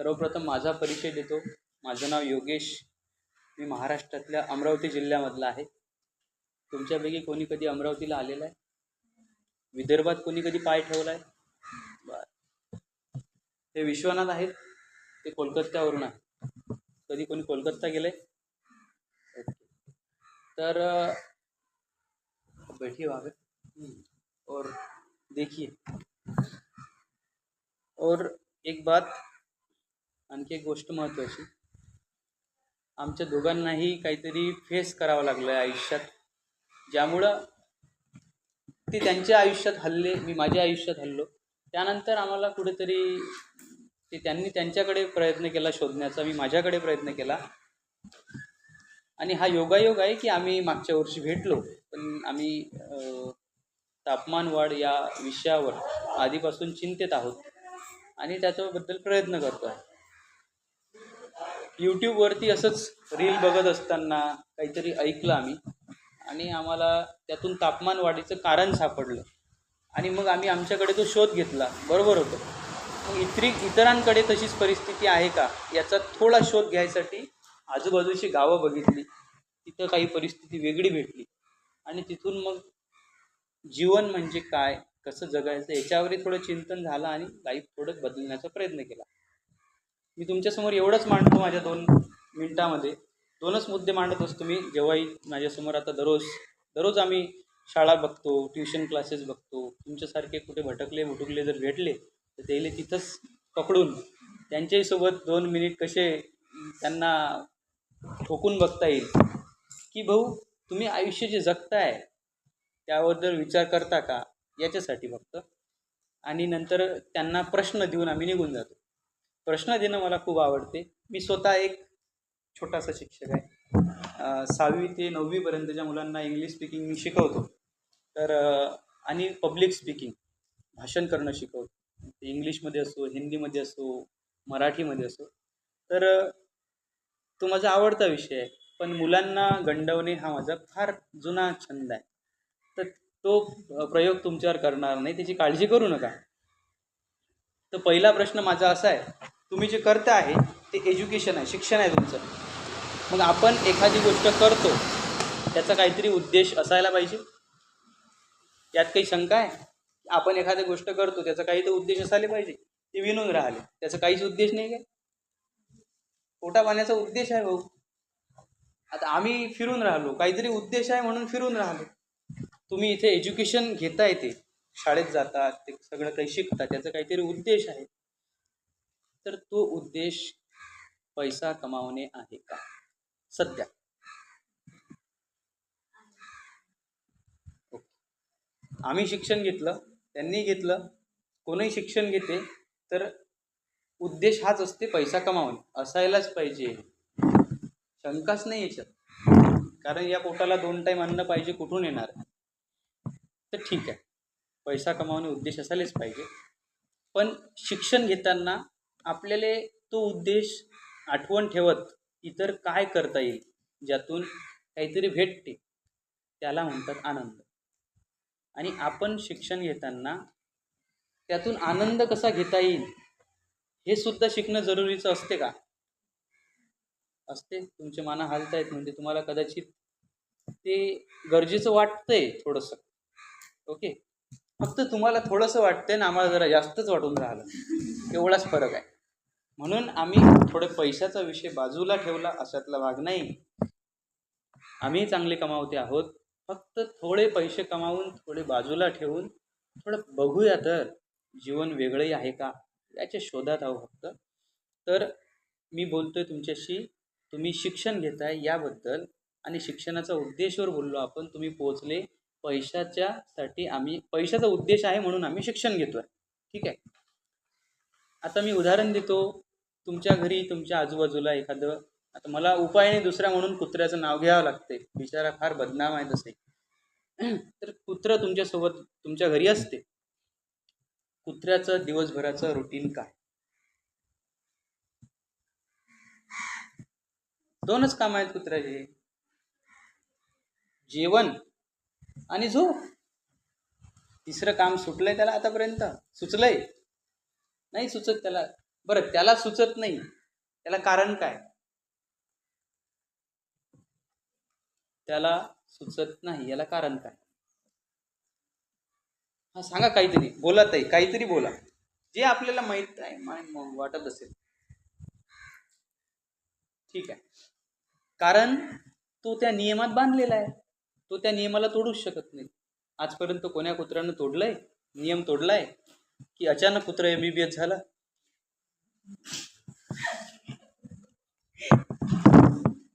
सर्वप्रथम माझा परिचय देतो. माझं नाव योगेश. मी महाराष्ट्रातल्या अमरावती जिल्ह्यामधला आहे. तुमच्यापैकी कोणी कधी अमरावतीला आलेलं आहे? विदर्भात कोणी कधी पाय ठेवला आहे? बरं. ते विश्वनाथ आहेत. ते कोलकात्यावरून आहे. कधी कोणी कोलकाता गेलं आहे ओके. तर बैठी हो बैठिए और देखिए. और एक बात आणखी एक गोष्ट महत्त्वाची आमच्या दोघांनाही काहीतरी फेस करावं लागलं आहे आयुष्यात. ज्यामुळं ते त्यांच्या आयुष्यात हल्ले मी माझ्या आयुष्यात हल्लो. त्यानंतर आम्हाला कुठेतरी ते त्यांनी त्यांच्याकडे प्रयत्न केला शोधण्याचा मी माझ्याकडे प्रयत्न केला. आणि हा योगायोग आहे की आम्ही मागच्या वर्षी भेटलो पण आम्ही तापमान वाढ या विषयावर आधीपासून चिंतेत आहोत. आणि त्याच्याबद्दल प्रयत्न करतो आहे. यूट्यूबवरती असंच रील बघत असताना काहीतरी ऐकलं आम्ही. आणि आम्हाला त्यातून तापमान वाढीचं कारण सापडलं. आणि मग आम्ही आमच्याकडे तो शोध घेतला. बरोबर होतं. मग इतरी इतरांकडे तशीच परिस्थिती आहे का? याचा थोडा शोध घ्यायसाठी आजूबाजूची गावं बघितली. तिथं काही परिस्थिती वेगळी भेटली. आणि तिथून मग जीवन म्हणजे काय? कसं जगायचं? याच्यावरही थोडं चिंतन झालं आणि लाईफ थोडं बदलण्याचा प्रयत्न केला. मी तुमच्यासमोर एवढंच मांडतो माझ्या दोन मिनटामध्ये. दोनच मुद्दे मांडत असतो मी. जेव्हाही माझ्यासमोर आता दररोज दररोज आम्ही शाळा बघतो ट्युशन क्लासेस बघतो तुमच्यासारखे कुठे भटकले भुटुकले जर भेटले तर त्याला तिथंच पकडून त्यांच्याही सोबत दोन मिनिट कसे त्यांना ठोकून बघता येईल. की भाऊ तुम्ही आयुष्य जे जगताय त्याबद्दल विचार करता का? याच्यासाठी फक्त. आणि नंतर त्यांना प्रश्न देऊन आम्ही निघून जातो. प्रश्न देणं मला खूप आवडते. मी स्वतः एक छोटासा शिक्षक आहे. सहावी ते नववीपर्यंतच्या मुलांना इंग्लिश स्पीकिंग मी शिकवतो. तर आणि पब्लिक स्पीकिंग भाषण करणं शिकवतो. ते इंग्लिशमध्ये असो हिंदीमध्ये असो मराठीमध्ये असो. तर तो माझा आवडता विषय आहे. पण मुलांना गंडवणे हा माझा फार जुना छंद आहे. तर तो प्रयोग तुमच्यावर करणार नाही. त्याची काळजी करू नका. तर पहिला प्रश्न माझा असा आहे. तुम्ही जे करता आहे ते एज्युकेशन आहे शिक्षण आहे तुमचं. मग आपण एखादी गोष्ट करतो त्याचा काहीतरी उद्देश असायला पाहिजे? यात काही शंका आहे? आपण एखादी गोष्ट करतो त्याचा काही तर उद्देश असायला पाहिजे? ते विनून राहिले. त्याचा काहीच उद्देश नाही काय? पोटा पाण्याचा उद्देश आहे भाऊ. आता आम्ही फिरून राहिलो काहीतरी उद्देश आहे म्हणून फिरून राहिलो. तुम्ही इथे एज्युकेशन घेता येते शाळेत जातात ते सगळं काही शिकतात त्याचा काहीतरी उद्देश आहे. तर तो उद्देश पैसा कमावणे आहे का? सध्या. आम्ही शिक्षण घेतलं त्यांनी घेतलं कोणीही शिक्षण घेते तर उद्देश हाच असते पैसा कमावणे. असायलाच पाहिजे. शंकाच नाही याच्यात. कारण या पोटाला दोन टाईम अन्न पाहिजे कुठून येणार? तर ठीक आहे. पैसा कमावणे उद्देश असायलाच पाहिजे. पण शिक्षण घेताना आपल्याला तो उद्देश आठवण ठेवत इतर काय करता येईल ज्यातून काहीतरी भेटते त्याला म्हणतात आनंद. आणि आपण शिक्षण घेताना त्यातून आनंद कसा घेता येईल हे सुद्धा शिकणं जरुरीचं असते का? असते. तुमचे माना हालतायत म्हणजे तुम्हाला कदाचित ते गरजेचं वाटतंय थोडंसं. ओके? फक्त तुम्हाला थोडंसं वाटतंय ना आम्हाला जरा जास्तच वाटून राहिलं. एवढाच फरक आहे. म्हणून आम्ही थोडे पैशाचा विषय बाजूला ठेवला अशातला भाग नाही. आम्ही चांगले कमावते आहोत. फक्त थोडे पैसे कमावून थोडे बाजूला ठेवून थोडं बघूया तर जीवन वेगळंही आहे का? याच्या शोधात आहो फक्त. तर मी बोलतोय तुमच्याशी तुम्ही शिक्षण घेताय याबद्दल आणि शिक्षणाचा उद्देशावर बोललो आपण तुम्ही पोहोचले. पैशाच्या साठी आम्ही पैशाचा उद्देश आहे म्हणून आम्ही शिक्षण घेतोय. ठीक आहे? आता मी उदाहरण देतो. तुमच्या घरी तुमच्या आजूबाजूला एखादं आता मला उपाय नाही दुसरा म्हणून कुत्र्याचं नाव घ्यावं लागते बिचारा फार बदनाम आहे तसे. तर कुत्र तुमच्यासोबत तुमच्या घरी असते. कुत्र्याचं दिवसभराचं रुटीन काय? दोनच काम आहेत कुत्र्याचे. जेवण आणि झोप. तिसरं काम सुटलंय त्याला आतापर्यंत. सुचलंय. नाही सुचत त्याला. बरं त्याला सुचत नाही. त्याला कारण काय? त्याला सुचत नाही. याला कारण काय? हा सांगा काहीतरी. बोला ताई काहीतरी बोला. जे आपल्याला माहीत आहे वाटत असेल. ठीक आहे. कारण तो त्या नियमात बांधलेला आहे. तो त्या नियमाला तोडूच शकत नाही. आजपर्यंत कोण्या कुत्र्यानं तोडलंय? नियम तोडलाय? की अचानक कुत्रा एमबीबीएस झाला?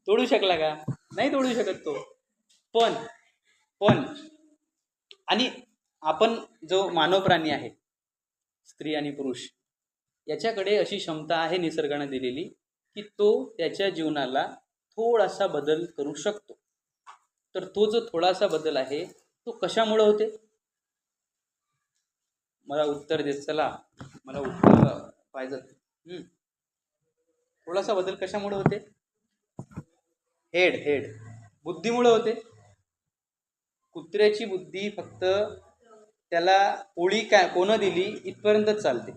तोडू शकला का? नाही तोडू शकत तो. पण पण आणि आपण जो मानव प्राणी आहे स्त्री आणि पुरुष याच्याकडे अशी क्षमता आहे निसर्गाने दिलेली की तो त्याच्या जीवनाला थोडासा बदल करू शकतो. तर तो जो थोडासा बदल आहे तो कशामुळं होते? मला उत्तर देत चला. मला उत्तर पाहिजे. थोडासा बदल कशामुळे होते? Head head. बुद्धीमुळे होते. कुत्र्याची बुद्धी फक्त त्याला पोळी काय कोणं दिली इथपर्यंतच चालते.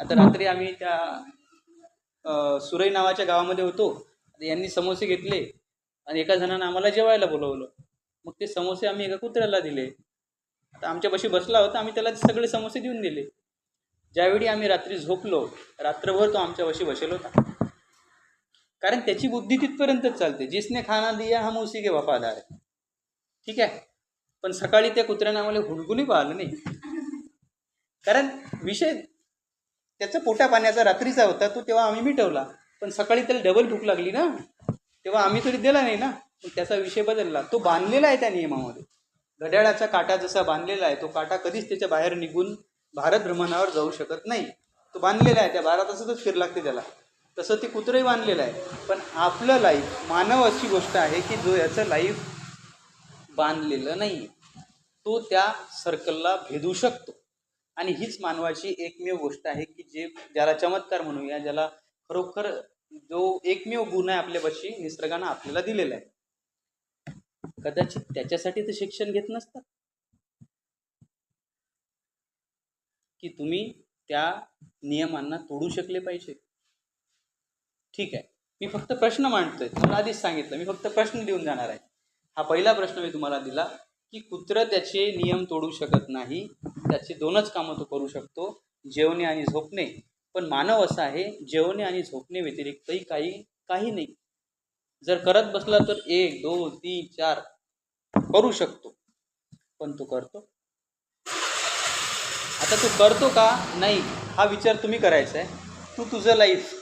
आता रात्री आम्ही त्या सुरई नावाच्या गावामध्ये होतो. यांनी समोसे घेतले आणि एका जणानं आम्हाला जेवायला बोलवलं. मग ते समोसे आम्ही एका कुत्र्याला दिले. आता आमच्यापाशी बसला होता आम्ही त्याला सगळे समोसे देऊन दिले. ज्यावेळी आम्ही रात्री झोपलो रात्रभर तो आमच्यापाशी बसेल होता. कारण त्याची बुद्धी तिथपर्यंतच चालते. जिसने खाना दिया हम उसी के वफादार आहे ठीक आहे? पण सकाळी त्या कुत्र्याने आम्हाला हुडकुनी पाहिलं नाही. कारण विषय त्याचा पोटा पाण्याचा रात्रीचा होता तो तेव्हा आम्ही मिटवला. पण सकाळी त्याला डबल भूक लागली ना. तेव्हा आम्ही तरी दिला नाही ना. पण त्याचा विषय बदलला. तो बांधलेला आहे त्या नियमामध्ये. घड्याळाचा काटा जसा बांधलेला आहे तो काटा कधीच त्याच्या बाहेर निघून भारत भ्रमणावर जाऊ शकत नाही. तो बांधलेला आहे त्या बारा तासातच फिर लागते त्याला. तसं ते कुत्रंही बांधलेलं आहे. पण आपलं लाईफ मानव अशी गोष्ट आहे की जो याचं लाईफ बांधलेलं नाही तो त्या सर्कलला भेदू शकतो. आणि हीच मानवाची एकमेव गोष्ट आहे की जे ज्याला चमत्कार म्हणूया ज्याला खरोखर जो एकमेव गुण आहे आपल्यापाशी निसर्गानं आपल्याला दिलेला आहे. कदाचित त्याच्यासाठी ते शिक्षण घेत नसतात. की तुम्ही त्या नियमांना तोडू शकले पाहिजे. ठीक आहे. मी फक्त प्रश्न मांडतोय. तुम्हाला आधीच सांगितलं. मी फक्त प्रश्न देऊन जाणार आहे. हा पहिला प्रश्न मी तुम्हाला दिला की कुत्र त्याचे नियम तोडू शकत नाही. त्याचे दोनच कामं तो करू शकतो. जेवणे आणि झोपणे. पण मानव असा आहे जेवणे आणि झोपणे व्यतिरिक्तही काही काही नाही. जर करत बसला तर एक दोन तीन चार करू शकतो. पण तो करतो. तर तू करतो का? नाही. हा विचार तुम्ही करायचा आहे. तू तुझं लाईफ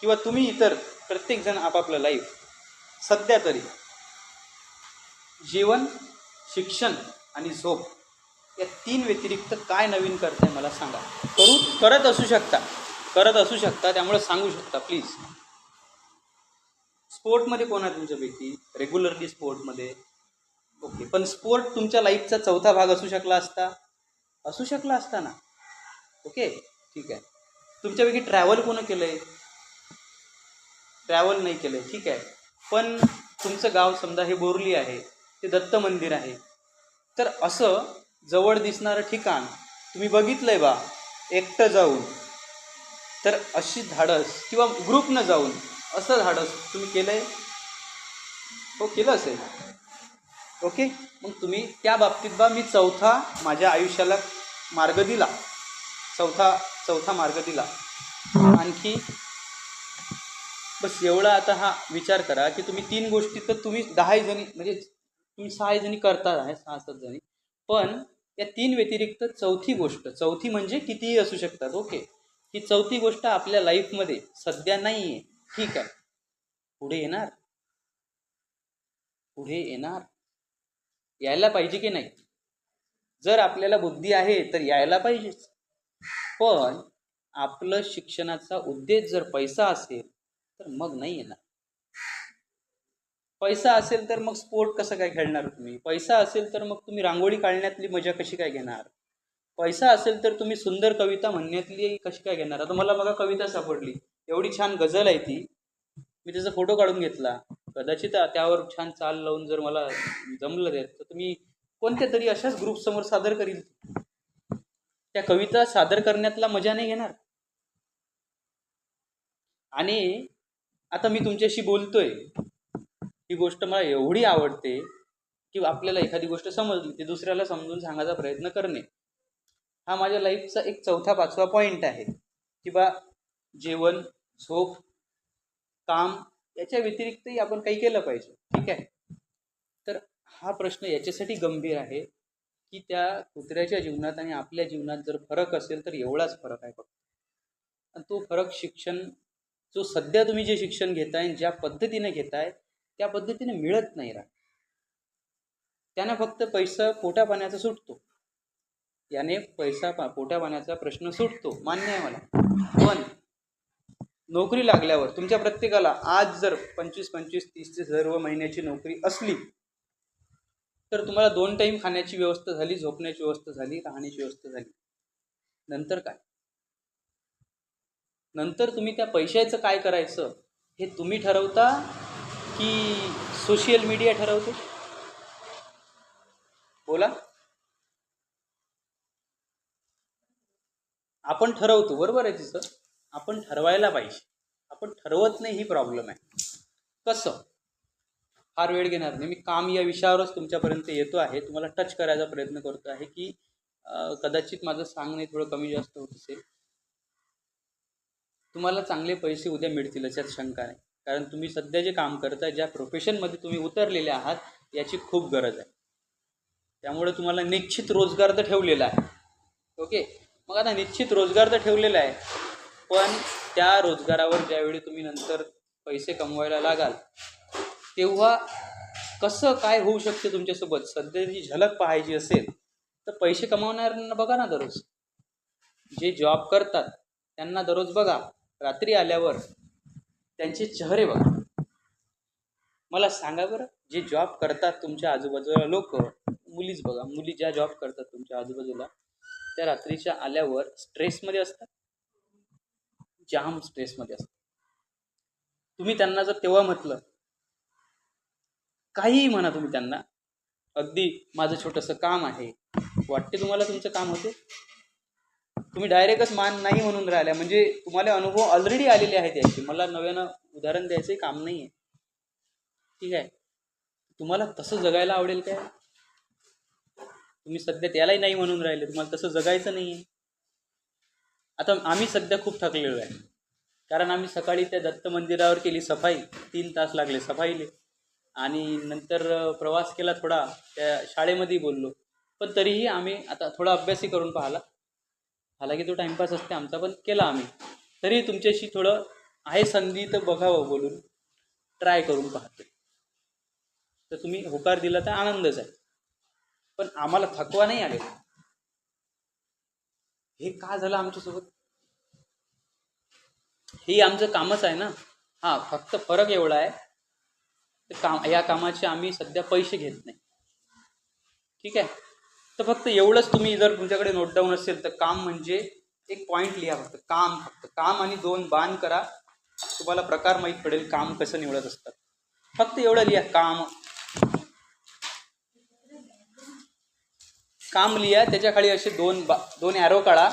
किंवा तुम्ही इतर प्रत्येकजण आपापलं लाईफ सध्या तरी जेवण शिक्षण आणि झोप या तीन व्यतिरिक्त काय नवीन करताय मला सांगा. करू करत असू शकता. करत असू शकता. त्यामुळे सांगू शकता प्लीज स्पोर्टमध्ये कोण आहे तुमच्यापैकी रेग्युलरली स्पोर्टमध्ये ओके पण स्पोर्ट तुमच्या लाईफचा चौथा भाग असू शकला असता. असू शकला असताना. ओके? ठीक आहे. तुमच्यापैकी ट्रॅव्हल कोण केलं आहे ट्रॅव्हल नाही केलं आहे ठीक आहे. पण तुमचं गाव समजा हे बोरली आहे ते दत्त मंदिर आहे. तर असं जवळ दिसणारं ठिकाण तुम्ही बघितलं आहे बा. एकटं जाऊन. तर अशी धाडस किंवा ग्रुपनं जाऊन असं धाडस तुम्ही केलं आहे हो केलं असेल. ओके? मग तुम्ही त्या बाबतीत बा मी चौथा माझ्या आयुष्याला मार्ग दिला. चौथा चौथा मार्ग दिला. आणखी बस एवढा आता हा विचार करा की तुम्ही तीन गोष्टी तर तुम्ही दहा जणी म्हणजे तुम्ही सहा जणी करता आहे सहा सात जणी. पण या तीन व्यतिरिक्त चौथी गोष्ट चौथी म्हणजे कितीही असू शकतात ओके. ही चौथी गोष्ट आपल्या लाईफमध्ये सध्या नाही आहे ठीक आहे. पुढे येणार? पुढे येणार? यायला पाहिजे की नाही? जर आपल्याला बुद्धी आहे तर यायला पाहिजेच. पण आपलं शिक्षणाचा उद्देश जर पैसा असेल तर मग नाही येणार. पैसा असेल तर मग स्पोर्ट कसं काय खेळणार तुम्ही? पैसा असेल तर मग तुम्ही रांगोळी काढण्यातली मजा कशी काय घेणार? पैसा असेल तर तुम्ही सुंदर कविता म्हणण्यातली कशी काय घेणार? आता मला बघा कविता सापडली. एवढी छान गझल आहे ती. मी त्याचा फोटो काढून घेतला. कदाचित त्यावर छान चाल लावून जर मला जमलं ते तर तुम्ही कोणत्या तरी अशाच ग्रुप समोर सादर करील त्या कविता सादर करण्यातला मजा नाही घेणार. आणि आता मी तुमच्याशी बोलतोय. ही गोष्ट मला एवढी आवडते की आपल्याला एखादी गोष्ट समजली ती दुसऱ्याला समजून सांगायचा प्रयत्न करणे. हा माझ्या लाईफचा एक चौथा पाचवा पॉईंट आहे. की बा जेवण झोप काम याच्या व्यतिरिक्तही आपण काही केलं पाहिजे. ठीक आहे? हा प्रश्न याच्यासाठी गंभीर आहे की त्या कुत्र्याच्या जीवनात आणि आपल्या जीवनात जर फरक असेल तर एवढाच फरक आहे फक्त. आणि तो फरक शिक्षण जो सध्या तुम्ही जे शिक्षण घेताय ज्या पद्धतीने घेताय त्या पद्धतीने मिळत नाही राहत. त्यानं फक्त पैसा पोटा पाण्याचा सुटतो. याने पैसा पा पोटा पाण्याचा प्रश्न सुटतो मान्य आहे मला. पण नोकरी लागल्यावर तुमच्या प्रत्येकाला आज जर पंचवीस पंचवीस तीस ते सर्व महिन्याची नोकरी असली तर तुम्हाला दोन टाईम खाण्याची व्यवस्था झाली झोपण्याची व्यवस्था झाली राहण्याची व्यवस्था झाली. नंतर काय? नंतर तुम्ही त्या पैशाचं काय करायचं हे तुम्ही ठरवता की सोशल मीडिया ठरवते? बोला. आपण ठरवतो बरोबर आहे तिचं? आपण ठरवायला पाहिजे. आपण ठरवत नाही ही प्रॉब्लेम आहे. कसं? फार वेळ घेणार नाही. मी काम या विषयावरच तुमच्यापर्यंत येतो आहे. तुम्हाला टच करायचा प्रयत्न करतो आहे की कदाचित माझं सांगणे थोडं कमी जास्त होत असेल. तुम्हाला चांगले पैसे उद्या मिळतील याच्यात शंका नाही. कारण तुम्ही सध्या जे काम करताय ज्या प्रोफेशनमध्ये तुम्ही उतरलेले आहात याची खूप गरज आहे. त्यामुळे तुम्हाला निश्चित रोजगार तर ठेवलेला आहे. ओके? मग आता निश्चित रोजगार तर ठेवलेला आहे. पण त्या रोजगारावर ज्यावेळी तुम्ही नंतर पैसे कमवायला लागाल तेव्हा कसं काय होऊ शकते तुमच्यासोबत? सध्याची झलक पाहायची असेल तर पैसे कमावणाऱ्यांना बघा ना दररोज. जे जॉब करतात त्यांना दररोज बघा रात्री आल्यावर त्यांचे चेहरे बघा. मला सांगा बरं जे जॉब करतात तुमच्या आजूबाजूला लोक मुलीच बघा मुली ज्या जॉब करतात तुमच्या आजूबाजूला त्या रात्रीच्या आल्यावर स्ट्रेसमध्ये असतात. जाम स्ट्रेसमध्ये असतात. तुम्ही त्यांना जर तेव्हा म्हटलं काहीही म्हणा तुम्ही त्यांना. अगदी माझं छोटंसं काम आहे. वाटते तुम्हाला तुमचं काम होते? तुम्ही डायरेक्टच मान नाही म्हणून राहिल्या. म्हणजे तुम्हाला अनुभव ऑलरेडी आलेले आहेत याचे. मला नव्यानं उदाहरण द्यायचं काम नाही आहे ठीक आहे. तुम्हाला तसं जगायला आवडेल काय? तुम्ही सध्या त्यालाही नाही म्हणून राहिले. तुम्हाला तसं जगायचं नाही आहे आता आम्ही सध्या खूप थकलेलो आहे. कारण आम्ही सकाळी त्या दत्त मंदिरावर केली सफाई. तीन तास लागले सफाईले. आणि नंतर प्रवास केला थोडा त्या शाळेमध्ये बोललो. पण तरीही आम्ही आता थोडा अभ्यासही करून पाहिला. हालाकी तो टाईमपास असते आमचा पण केला आम्ही. तरी तुमच्याशी थोडं आहे संधी तर बघावं बोलून ट्राय करून पाहतो. तर तुम्ही होकार दिला तर आनंदच आहे. पण आम्हाला थकवा नाही आलेला. हे का झालं आमच्यासोबत? हे आमचं कामच आहे ना. हां फक्त फरक एवढा आहे काम या कामाचे आम्ही सध्या पैसे घेत नाही. ठीक आहे? तर फक्त एवढंच तुम्ही जर तुमच्याकडे नोट डाऊन असेल तर काम म्हणजे एक पॉईंट लिहा फक्त. काम फक्त. काम आणि दोन बाण करा. तुम्हाला प्रकार माहीत पडेल काम कसं निवडत असतात. फक्त एवढं लिहा. काम. काम लिहा. त्याच्याखाली असे दोन बा दोन ॲरो काढा.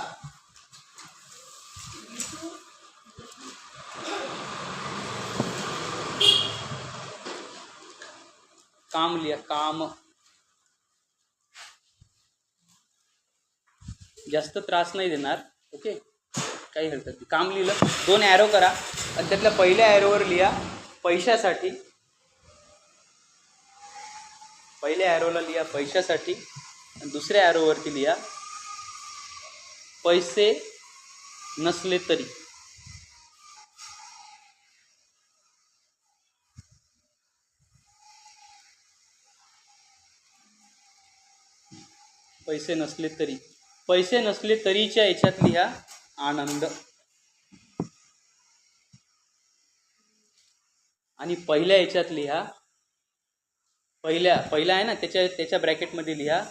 काम लिहा काम. जास्त त्रास नाही देणार ओके? काही हरकत नाही. काम लिहिलं दोन ॲरो करा. आणि त्यातल्या पहिल्या ॲरोवर लिहा पैशासाठी. पहिल्या ॲरोला लिहा पैशासाठी. आणि दुसऱ्या ॲरोवरती लिहा पैसे नसले तरी. पैसे नसले तरी. पैसे नसले तरीच्या याच्यात लिहा आनंद. आणि पहिल्या याच्यात लिहा पहिल्या पहिला आहे ना त्याच्या त्याच्या ब्रॅकेटमध्ये लिहा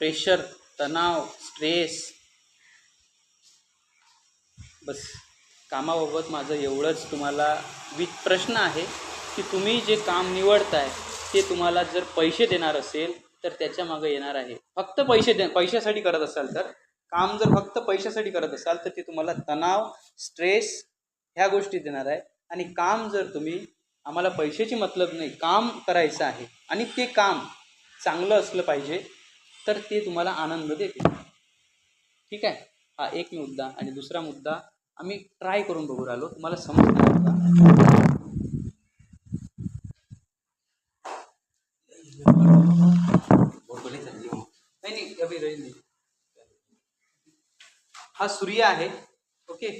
प्रेशर तणाव स्ट्रेस बस कामाबाबत माझं एवढंच तुम्हाला वि प्रश्न आहे की तुम्ही जे काम निवडताय ते तुम्हाला जर पैसे देणार असेल तर त्याच्यामागे येणार आहे. फक्त पैसे दे पैशासाठी करत असाल तर काम जर फक्त पैशासाठी करत असाल तर ते तुम्हाला तणाव स्ट्रेस ह्या गोष्टी देणार आहे. आणि काम जर तुम्ही आम्हाला पैशाची मतलब नाही काम करायचं आहे आणि ते काम चांगलं असलं पाहिजे तर ते तुम्हाला आनंद देते. ठीक आहे? हा एक मुद्दा आणि दुसरा मुद्दा आम्ही ट्राय करून बघू राहिलो. तुम्हाला समजणार का? नाही नाही अभि रही नाही. हा सूर्य आहे ओके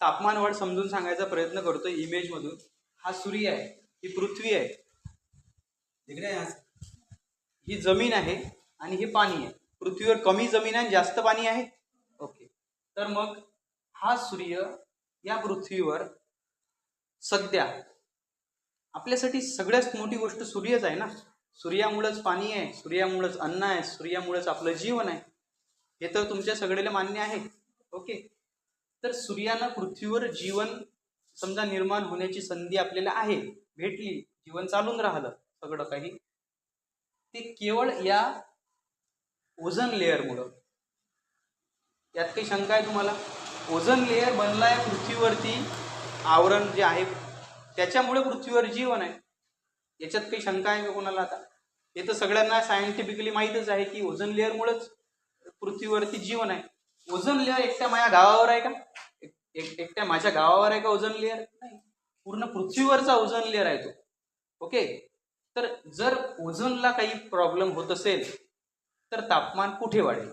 तापमान वाढ समजून सांगायचा प्रयत्न करतोय इमेज मधून. हा सूर्य आहे ही पृथ्वी आहे. ही जमीन आहे आणि हे पाणी आहे. पृथ्वीवर कमी जमीन आहे आणि जास्त पाणी आहे. ओके तर मग हा सूर्य या पृथ्वीवर सध्या आपल्यासाठी सगळ्यात मोठी गोष्ट सूर्यच आहे ना? सूर्यामुळंच पाणी आहे सूर्यामुळंच अन्न आहे सूर्यामुळंच आपलं जीवन आहे. हे तर तुमच्या सगळ्याला मान्य आहे. ओके? तर सूर्यानं पृथ्वीवर जीवन समजा निर्माण होण्याची संधी आपल्याला आहे. भेटली जीवन चालून राहिलं सगळं काही. ते केवळ या ओझन लेअरमुळं यात काही शंका आहे तुम्हाला? ओझन लेअर बनला आहे पृथ्वीवरती. आवरण जे आहे त्याच्यामुळे पृथ्वीवर जीवन आहे. याच्यात काही शंका आहे का कोणाला आता? हे तर सगळ्यांना सायंटिफिकली माहीतच आहे की ओझन लेअरमुळेच पृथ्वीवरती जीवन आहे. ओझन लेअर एकट्या माझ्या गावावर आहे का? एक- एकट्या माझ्या गावावर आहे का ओझन लेअर नाही. पूर्ण पृथ्वीवरचा ओझन लेअर आहे तो. ओके तर जर ओझोनला काही प्रॉब्लेम होत असेल तर तापमान कुठे वाढेल?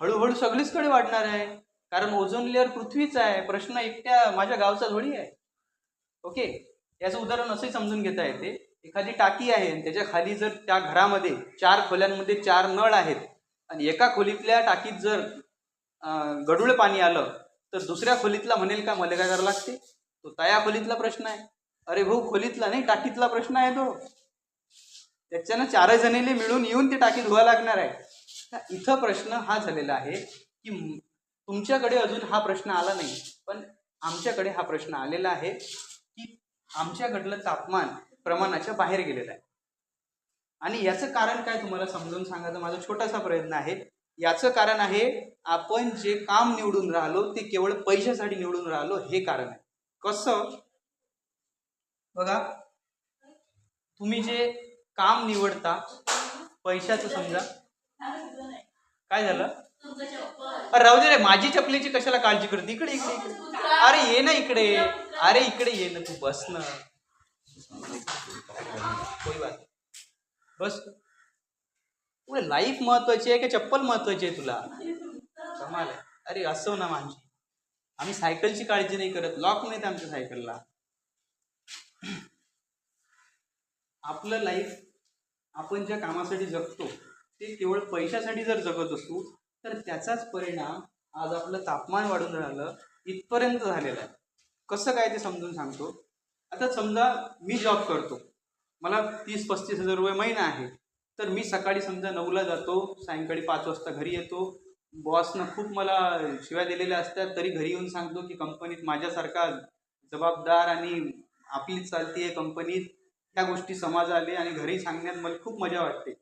हळूहळू सगळीचकडे वाढणार आहे. कारण ओझोन लेअर पृथ्वीचा आहे. प्रश्न एकट्या माझ्या गावचा थोडी आहे. ओके? याचं उदाहरण असंही समजून घेता येते. एखादी टाकी आहे आणि त्याच्याखाली जर त्या घरामध्ये चार खोल्यांमध्ये चार नळ आहेत आणि एका खोलीतल्या टाकीत जर गडूळ गढूळ पाणी आलं तर दुसऱ्या खोलीतला म्हणेल का मला काय करावं लागते? तो तया खोलीतला प्रश्न आहे. अरे भाऊ खोलीतला नाही टाकीतला प्रश्न आहे तो. त्याच्यानं चारही जणीले मिळून येऊन ती टाकी धुवा लागणार आहे. इथं प्रश्न हा झालेला आहे की तुमच्याकडे अजून हा प्रश्न आला नाही पण आमच्याकडे हा प्रश्न आलेला आहे. आमच्याकडलं तापमान प्रमाणाच्या बाहेर गेलेलं आहे. आणि याचं कारण काय तुम्हाला समजून सांगायचं माझा छोटासा प्रयत्न आहे. याचं कारण आहे आपण जे काम निवडून राहिलो ते केवळ पैशासाठी निवडून राहिलो हे कारण आहे. कसं? बघा तुम्ही जे काम निवडता पैशाचं समजा काय झालं? राहू दे रे माझी चपलीची कशाला काळजी करते? इकडे इकडे इकडे. अरे ये ना इकडे. अरे इकडे ये ना तू बस ना. कोई बात नाही. बस. पुढे लाईफ महत्वाची आहे का चप्पल महत्वाची आहे तुला? कमाल आहे. अरे असं ना माझी आम्ही सायकलची काळजी नाही करत. लॉक नाहीत आमच्या सायकलला. आपलं लाईफ आपण ज्या कामासाठी जगतो ते केवळ पैशासाठी जर जगत असू तर त्याचाच परिणाम आज आपलं तापमान वाढून राहिलं इथपर्यंत झालेलं आहे. कसं काय ते समजून सांगतो? आता समजा मी जॉब करतो. मला तीस पस्तीस हजार रुपये महिना आहे. तर मी सकाळी समजा नऊला जातो सायंकाळी पाच वाजता घरी येतो. बॉसनं खूप मला शिव्या दिलेल्या असतात तरी घरी येऊन सांगतो की कंपनीत माझ्यासारखा जबाबदार आणि आपलीच चालती आहे कंपनीत. ह्या गोष्टी समाज आले आणि घरी सांगण्यात मला खूप मजा वाटते.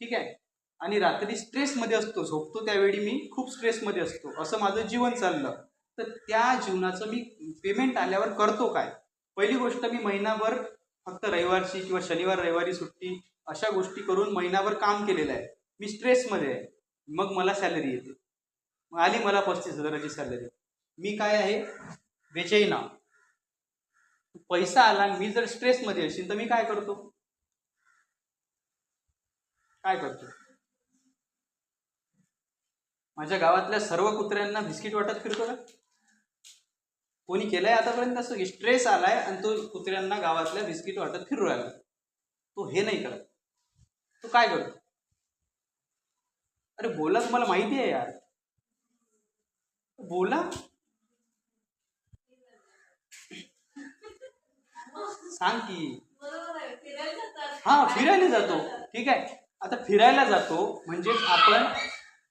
ठीक आहे? आणि रात्री स्ट्रेसमध्ये असतो. झोपतो त्यावेळी मी खूप स्ट्रेसमध्ये असतो. असं माझं जीवन चाललं. तर त्या जीवनाचं मी पेमेंट आल्यावर करतो काय? पहिली गोष्ट मी महिनाभर फक्त रविवारची किंवा शनिवार रविवारी सुट्टी अशा गोष्टी करून महिनाभर काम केलेलं आहे. मी स्ट्रेसमध्ये आहे. मग मला सॅलरी येते. मग आली मला पस्तीस हजाराची सॅलरी मी काय आहे? बेचैना पैसा आला आणि मी जर स्ट्रेसमध्ये असेल तर मी काय करतो? काय करतो? माझ्या गावातल्या सर्व कुत्र्यांना बिस्किट वाटत फिरतो का? कोणी केलंय आतापर्यंत असं की स्ट्रेस आलाय आणि तो कुत्र्यांना गावातल्या बिस्किट वाटत फिरू राहिला. तो हे नाही करत. तो काय करतो? अरे बोला तुम्हाला माहिती आहे यार. बोला. सांग की. हा फिरायला जातो. ठीक आहे. आता फिरायला जातो म्हणजे आपण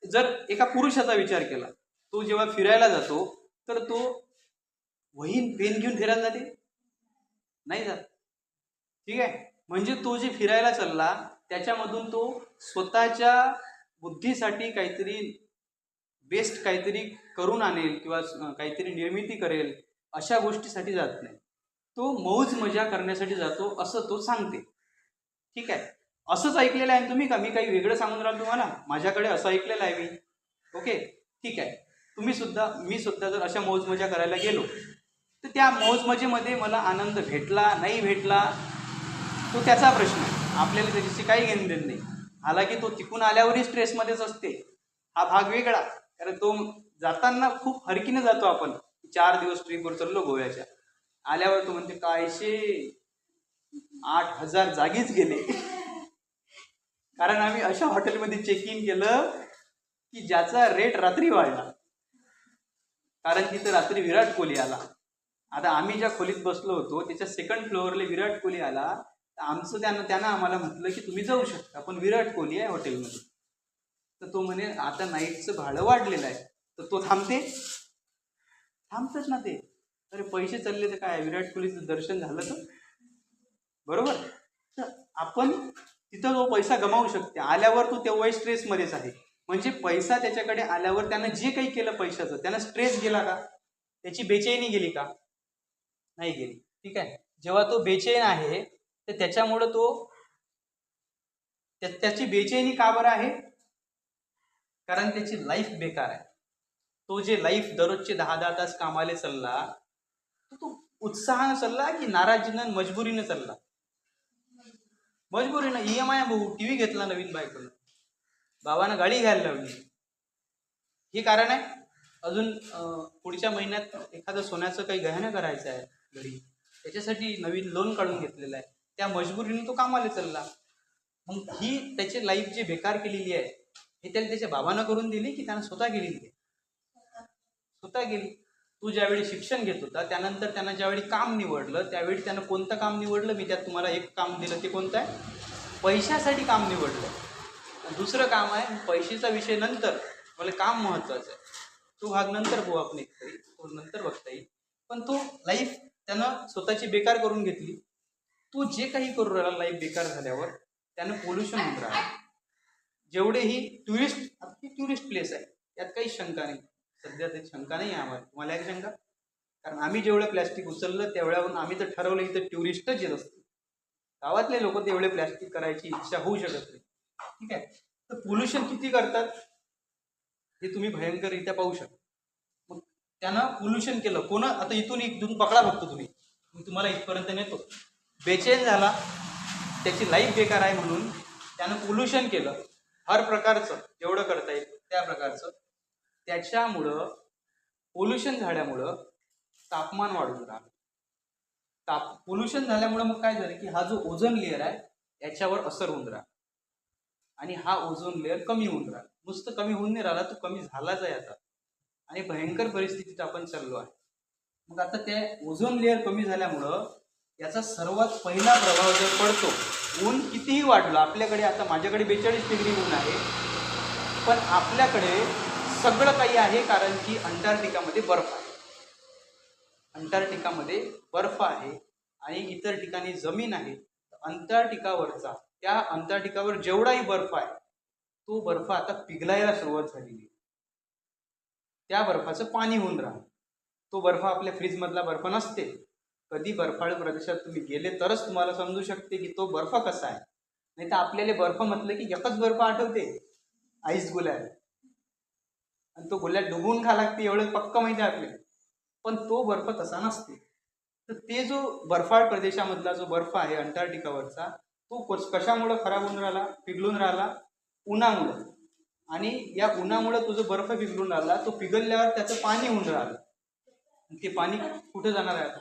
जर एका पुरुषाचा विचार केला तो जेव्हा फिरायला जातो तर तो वहीन पेन घेऊन फिरायला जाते? नाही जात. ठीक आहे? म्हणजे तो जे फिरायला चालला त्याच्यामधून तो स्वतःच्या बुद्धीसाठी काहीतरी बेस्ट काहीतरी करून आणेल किंवा काहीतरी निर्मिती करेल अशा गोष्टीसाठी जात नाही. तो मौज मजा करण्यासाठी जातो असं तो सांगते. ठीक आहे? असंच ऐकलेलं आहे ना तुम्ही का? मी काही वेगळं सांगून राहिलो तुम्हाला? माझ्याकडे असं ऐकलेलं आहे मी. ओके ठीक आहे. तुम्ही सुद्धा मी सुद्धा जर अशा मौजमजा करायला गेलो तर त्या मौजमजेमध्ये मला आनंद भेटला नाही भेटला तो त्याचा प्रश्न आहे. आपल्याला त्याच्याशी काही घेणं देणं नाही. हालाकी तो तिकून आल्यावरही स्ट्रेसमध्येच असते. हा भाग वेगळा. कारण तो जाताना खूप हरकीने जातो आपण. चार दिवस ट्रीपवर चाललो गोव्याच्या. आल्यावर तो म्हणते कायशे आठ हजार जागीच गेले. कारण आम्ही अशा हॉटेलमध्ये चेक इन केलं की ज्याचा रेट रात्री वाढला. कारण तिथं रात्री विराट कोहली आला. आता आम्ही ज्या खोलीत बसलो होतो त्याच्या सेकंड फ्लोअरला विराट कोहली आला. तर आमचं त्यानं त्यानं आम्हाला म्हटलं की तुम्ही जाऊ शकता पण विराट कोहली आहे हॉटेलमध्ये. तर तो म्हणे आता नाईटचं भाडं वाढलेलं आहे. तर तो थांबते. थांबतच ना ते. अरे पैसे चालले तर काय? विराट कोहलीचं दर्शन झालं तर? बरोबर? तर आपण तिथं तो पैसा गमावू शकते. आल्यावर तो तेव्हाही स्ट्रेसमध्येच आहे. म्हणजे पैसा त्याच्याकडे आल्यावर त्यानं जे काही केलं पैशाचं त्यानं स्ट्रेस गेला का? त्याची बेचैनी गेली का? नाही गेली. ठीक आहे? जेव्हा तो बेचैन आहे तर त्याच्यामुळं तो त्याची बेचैनी का बरं आहे? कारण त्याची लाईफ बेकार आहे. तो जे लाईफ दररोजचे दहा दहा तास कामाला चालला तो उत्साहानं चालला की नाराजीनं मजबुरीनं चालला. मजबुरीनं ई एम आय भाऊ टी व्ही घेतला नवीन बायकोला बाबानं गाडी घ्यायला लावली. हे कारण आहे अजून पुढच्या महिन्यात एखादं सोन्याचं काही गहनं करायचं आहे घरी. त्याच्यासाठी नवीन लोन काढून घेतलेलं आहे. त्या मजबुरीने तो कामाला चालला. मग ही त्याची लाईफ जी बेकार केलेली आहे हे त्याला त्याच्या बाबानं करून दिली की त्यानं स्वतः केलेली आहे? स्वतः गेली तू ज्यावेळी शिक्षण घेत होता त्यानंतर त्यानं ज्यावेळी काम निवडलं त्यावेळी त्यानं कोणतं काम निवडलं? मी त्यात तुम्हाला एक काम दिलं ते कोणतं आहे? पैशासाठी काम निवडलं. दुसरं काम आहे पैशाचा विषय नंतर. मला काम महत्त्वाचं आहे. तो भाग नंतर बघू आपण एक तरी तो नंतर बघता येईल. पण तो लाईफ त्यानं स्वतःची बेकार करून घेतली. तो जे काही करू राहिला लाईफ बेकार झाल्यावर त्यानं पोल्युशन होत राहिलं. जेवढेही टुरिस्ट अगदी टुरिस्ट प्लेस आहे यात काही शंका नाही. सध्या ते शंका नाही आहे आम्हाला. तुम्हाला आहे शंका? कारण आम्ही जेवढं प्लॅस्टिक उचललं तेवढ्यावरून आम्ही तर ठरवलं इथं टुरिस्टच येत असते गावातले लोक तेवढे प्लॅस्टिक करायची इच्छा होऊ शकत नाही. ठीक आहे? तर पोल्युशन किती करतात? हे तुम्ही भयंकररित्या पाहू शकता. मग त्यानं पोल्युशन केलं. कोण? आता इथून इथून पकडा बघतो तुम्ही. मी तुम्हाला इथपर्यंत नेतो. बेचैन झाला. त्याची लाईफ बेकार आहे म्हणून त्यानं पोल्युशन केलं. हर प्रकारचं. जेवढं करता येईल त्या प्रकारचं. त्याच्यामुळं पोल्युशन झाल्यामुळं तापमान वाढून राहिलं ताप पोल्युशन झाल्यामुळं मग काय झालं की हा जो ओझोन लेअर आहे याच्यावर असर होऊन राहिला आणि हा ओझोन लेअर कमी होऊन राहिला नुसतं कमी होऊन नाही राहिला तो कमी झालाच आहे आता. आणि भयंकर परिस्थितीत आपण चाललो आहे. मग आता ते ओझोन लेअर कमी झाल्यामुळं याचा सर्वात पहिला प्रभाव जर पडतो ऊन कितीही वाढलं आपल्याकडे आता माझ्याकडे बेचाळीस डिग्री ऊन आहे पण आपल्याकडे सगळं काही आहे कारण की अंटार्क्टिकामध्ये बर्फ आहे. अंटार्क्टिकामध्ये बर्फ आहे आणि इतर ठिकाणी जमीन आहे. अंटार्क्टिकावरचा त्या अंटार्क्टिकावर जेवढाही बर्फ आहे तो बर्फ आता पिघलायला सुरुवात झालेली आहे. त्या बर्फाचं पाणी होऊन राहतं तो बर्फ आपल्या फ्रीजमधला बर्फ नसते. कधी बर्फाळ प्रदेशात तुम्ही गेले तरच तुम्हाला समजू शकते की तो बर्फ कसा आहे. नाही तर आपल्याला बर्फ म्हटलं की एकच बर्फ आठवते. आईस गुलाब आणि तो गोल्यात डुबून खा लागते एवढं पक्क माहिती आहे आपल्याला पण तो बर्फ तसा नसते. तर ते जो बर्फाळ प्रदेशामधला जो बर्फ आहे अंटार्क्टिकावरचा तो कश- कशामुळं खराब होऊन राहिला? पिघलून राहिला? उन्हामुळं. आणि या उन्हामुळं तो जो बर्फ पिघलून राहिला तो पिघलल्यावर त्याचं पाणी होऊन राहिलं. ते पाणी कुठं जाणार आहे आता?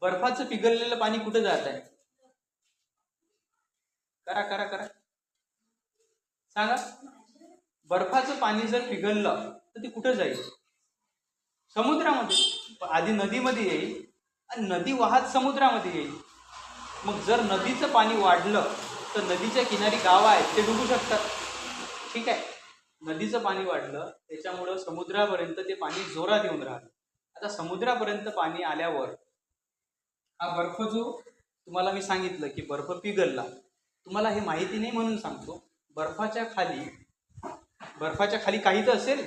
बर्फाचं पिघललेलं पाणी कुठं जात आहे? करा करा करा सांगा बर्फाचं पाणी जर पिघललं तर ते कुठं जाईल? समुद्रामध्ये. आधी नदीमध्ये येईल आणि नदी वाहत समुद्रामध्ये येईल. मग जर नदीचं पाणी वाढलं तर नदीच्या किनारी गावं आहेत ते डुबू शकतात. ठीक आहे? नदीचं पाणी वाढलं त्याच्यामुळं समुद्रापर्यंत ते पाणी जोरात येऊन राहिलं आता समुद्रापर्यंत पाणी आल्यावर हा बर्फ जो तुम्हाला मी सांगितलं की बर्फ पिघलला तुम्हाला हे माहिती नाही म्हणून सांगतो. बर्फाच्या खाली बर्फाच्या खाली काही तर असेल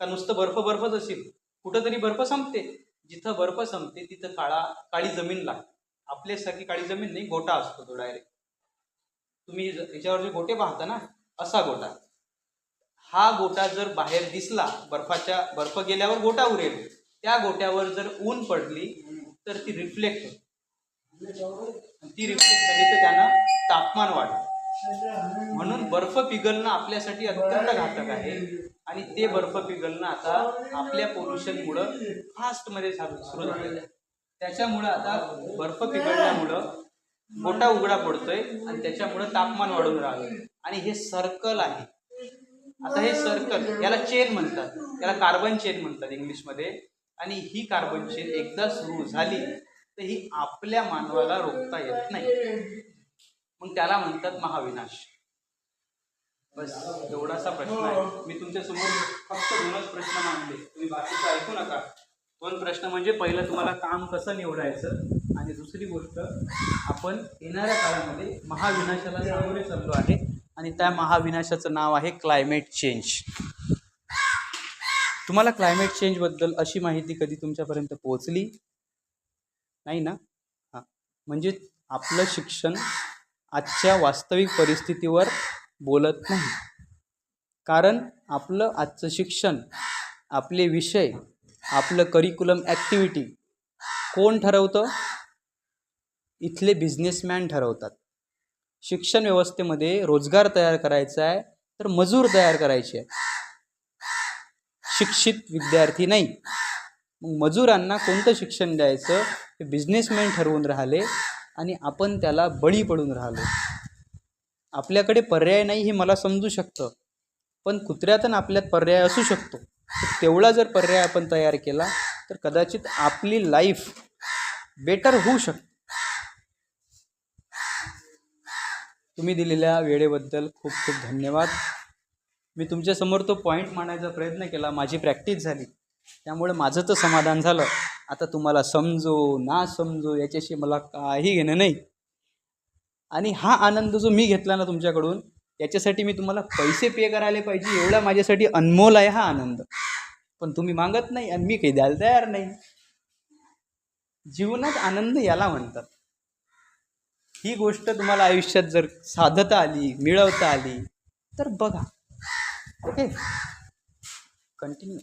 का नुसतं बर्फ बर्फच असेल? कुठंतरी बर्फ संपते. जिथं बर्फ संपते तिथं काळा काळी जमीन लागते. आपल्यासारखी काळी जमीन नाही गोटा असतो तो डायरेक्ट तुम्ही याच्यावर जे गोटे पाहता ना असा गोटा. हा गोटा जर बाहेर दिसला बर्फाच्या बर्फ गेल्यावर गोटा उरेल. त्या गोट्यावर जर ऊन पडली तर ती रिफ्लेक्ट होते. ती रिफ्लेक्ट झाली तर त्यानं तापमान वाढतं. म्हणून बर्फ पिघलणं आपल्यासाठी अत्यंत घातक आहे. आणि ते बर्फ पिघलणं आता आपल्या पोल्युशनमुळं फास्टमध्ये सुरू झालेलं आहे. त्याच्यामुळं आता बर्फ पिघळल्यामुळं मोठा उघडा पडतोय आणि त्याच्यामुळं तापमान वाढून राहिलं. आणि हे सर्कल आहे. आता हे सर्कल याला चेन म्हणतात. याला कार्बन चेन म्हणतात इंग्लिशमध्ये. आणि ही कार्बन चेन एकदा सुरू झाली तर ही आपल्या मानवाला रोखता येत नाही. मग त्याला म्हणतात महाविनाश. बस एवढासा प्रश्न आहे. मी तुमच्यासमोर फक्त दोनच प्रश्न मांडले. तुम्ही बाकीचं ऐकू नका. दोन प्रश्न म्हणजे पहिलं तुम्हाला काम कसं निवडायचं आणि दुसरी गोष्ट आपण येणाऱ्या काळामध्ये महाविनाशाला सामोरे चाललो आहे आणि त्या महाविनाशाचं नाव आहे क्लायमेट चेंज तुम्हाला क्लायमेट चेंजबद्दल अशी माहिती कधी तुमच्यापर्यंत पोहोचली? नाही ना? हां. म्हणजे आपलं शिक्षण आजच्या वास्तविक परिस्थितीवर बोलत नाही. कारण आपलं आजचं शिक्षण आपले विषय आपलं करिक्युलम ॲक्टिव्हिटी कोण ठरवतं? इथले बिझनेसमॅन ठरवतात. शिक्षण व्यवस्थेमध्ये रोजगार तयार करायचा आहे तर मजूर तयार करायचे आहे शिक्षित विद्यार्थी नाही. मग मजुरांना कोणतं शिक्षण द्यायचं? हे बिझनेसमॅन ठरवून राहिले. आणि आपण त्याला बळी पडून राहिलो. आपल्याकडे पर्याय नाही हे मला समजू शकतं पण कुत्र्यातून आपल्यात पर्याय असू शकतो. तेवढा जर पर्याय आपण तयार केला तर कदाचित आपली लाईफ बेटर होऊ शकते तुम्ही दिलेल्या वेळेबद्दल खूप खूप धन्यवाद. मी तुमच्यासमोर तो पॉईंट मांडायचा प्रयत्न केला माझी प्रॅक्टिस झाली. त्यामुळे माझं तर समाधान झालं. आता तुम्हाला समजो ना समजो याच्याशी मला काही घेणं नाही. आणि हा आनंद जो मी घेतला ना तुमच्याकडून याच्यासाठी मी तुम्हाला पैसे पे करायला पाहिजे एवढा माझ्यासाठी अनमोल आहे हा आनंद. पण तुम्ही मागत नाही आणि मी काही द्यायला तयार नाही. जीवनात आनंद याला म्हणतात. ही गोष्ट तुम्हाला आयुष्यात जर साधता आली मिळवता आली तर बघा. Okay continue